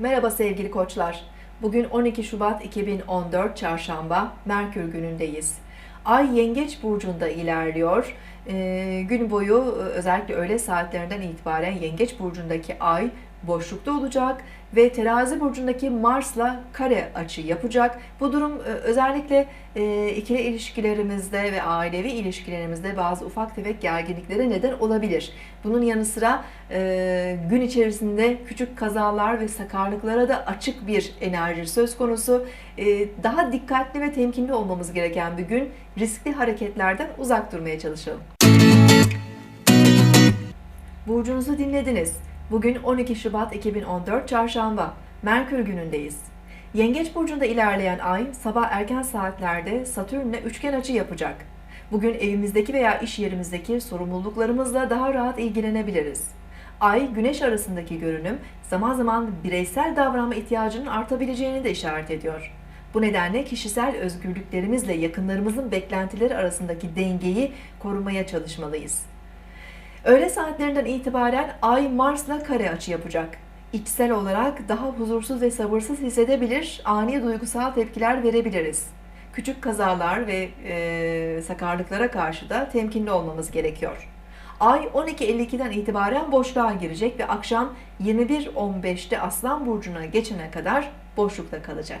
Merhaba sevgili koçlar. Bugün 12 Şubat 2014 Çarşamba Merkür günündeyiz. Ay Yengeç burcunda ilerliyor. Ee, gün boyu e, özellikle öğle saatlerinden itibaren Yengeç burcundaki ay boşlukta olacak ve Terazi burcundaki Mars'la kare açı yapacak. Bu durum e, özellikle e, ikili ilişkilerimizde ve ailevi ilişkilerimizde bazı ufak tefek gerginliklere neden olabilir. Bunun yanı sıra e, gün içerisinde küçük kazalar ve sakarlıklara da açık bir enerji söz konusu. E, daha dikkatli ve temkinli olmamız gereken bir gün. Riskli hareketlerden uzak durmaya çalışalım. Burcunuzu dinlediniz. Bugün 12 Şubat 2014 Çarşamba. Merkür günündeyiz. Yengeç burcunda ilerleyen ay sabah erken saatlerde Satürn'le üçgen açı yapacak. Bugün evimizdeki veya iş yerimizdeki sorumluluklarımızla daha rahat ilgilenebiliriz. Ay güneş arasındaki görünüm zaman zaman bireysel davranma ihtiyacının artabileceğini de işaret ediyor. Bu nedenle kişisel özgürlüklerimizle yakınlarımızın beklentileri arasındaki dengeyi korumaya çalışmalıyız. Öğle saatlerinden itibaren Ay Mars'la kare açı yapacak. İçsel olarak daha huzursuz ve sabırsız hissedebilir, ani duygusal tepkiler verebiliriz. Küçük kazalar ve e, sakarlıklara karşı da temkinli olmamız gerekiyor. Ay 12.52'den itibaren boşluğa girecek ve akşam 21.15'te Aslan Burcu'na geçene kadar boşlukta kalacak.